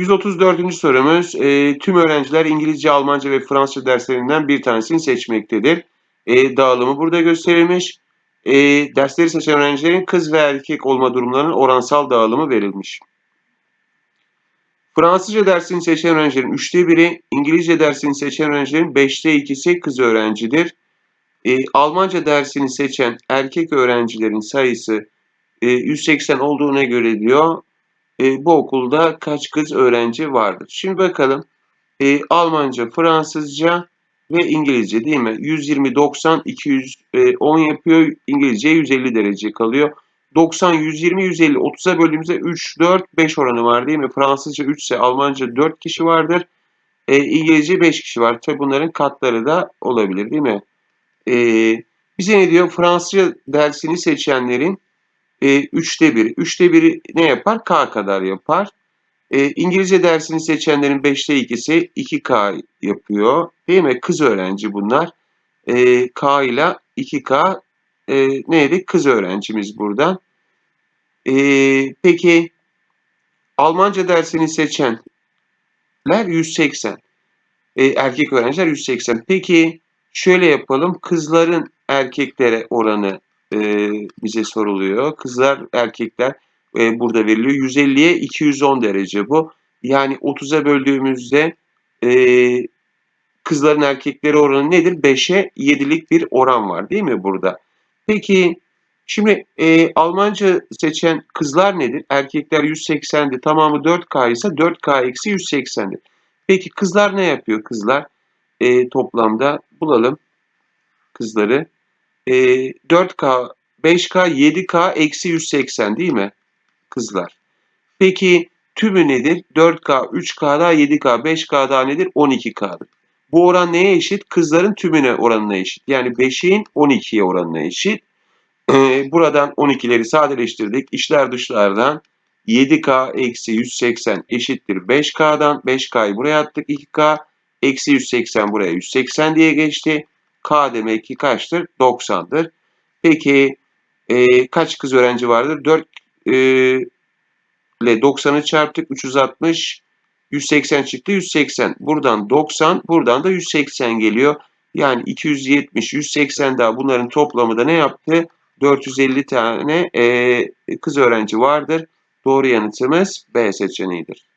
134. sorumuz. E, tüm öğrenciler İngilizce, Almanca ve Fransızca derslerinden bir tanesini seçmektedir. E, dağılımı burada gösterilmiş. E, dersleri seçen öğrencilerin kız ve erkek olma durumlarının oransal dağılımı verilmiş. Fransızca dersini seçen öğrencilerin üçte biri, İngilizce dersini seçen öğrencilerin beşte ikisi kız öğrencidir. E, Almanca dersini seçen erkek öğrencilerin sayısı e, 180 olduğuna göre diyor e, bu okulda kaç kız öğrenci vardır? Şimdi bakalım e, Almanca, Fransızca ve İngilizce değil mi? 120, 90, 210 yapıyor. İngilizce 150 derece kalıyor. 90, 120, 150. 30'a böldüğümüzde 3, 4, 5 oranı var değil mi? Fransızca 3 ise Almanca 4 kişi vardır. E, İngilizce 5 kişi var. Tabi bunların katları da olabilir değil mi? E, bize ne diyor? Fransızca dersini seçenlerin e, üçte biri. Üçte biri ne yapar? K kadar yapar. E, İngilizce dersini seçenlerin beşte ikisi 2K yapıyor. Değil mi? Kız öğrenci bunlar. E, K ile 2K e, neydi? Kız öğrencimiz buradan. E, peki Almanca dersini seçenler 180. E, erkek öğrenciler 180. Peki şöyle yapalım. Kızların erkeklere oranı e, bize soruluyor. Kızlar, erkekler e, burada veriliyor. 150'ye 210 derece bu. Yani 30'a böldüğümüzde e, kızların erkekleri oranı nedir? 5'e 7'lik bir oran var değil mi burada? Peki şimdi e, Almanca seçen kızlar nedir? Erkekler 180'di. Tamamı 4K ise 4K eksi 180'di. Peki kızlar ne yapıyor kızlar? E, toplamda bulalım kızları e, 4K, 5K, 7K eksi 180 değil mi kızlar? Peki tümü nedir? 4K, 3K daha 7K, 5K daha nedir? 12K'dır. Bu oran neye eşit? Kızların tümüne oranına eşit. Yani 5'in 12'ye oranına eşit. Ee, buradan 12'leri sadeleştirdik. İşler dışlardan 7K eksi 180 eşittir 5K'dan. 5K'yı buraya attık 2K. Eksi 180 buraya 180 diye geçti. K demek ki kaçtır? 90'dır. Peki e, kaç kız öğrenci vardır? 4 e, ile 90'ı çarptık. 360. 180 çıktı. 180. Buradan 90. Buradan da 180 geliyor. Yani 270, 180 daha bunların toplamı da ne yaptı? 450 tane e, kız öğrenci vardır. Doğru yanıtımız B seçeneğidir.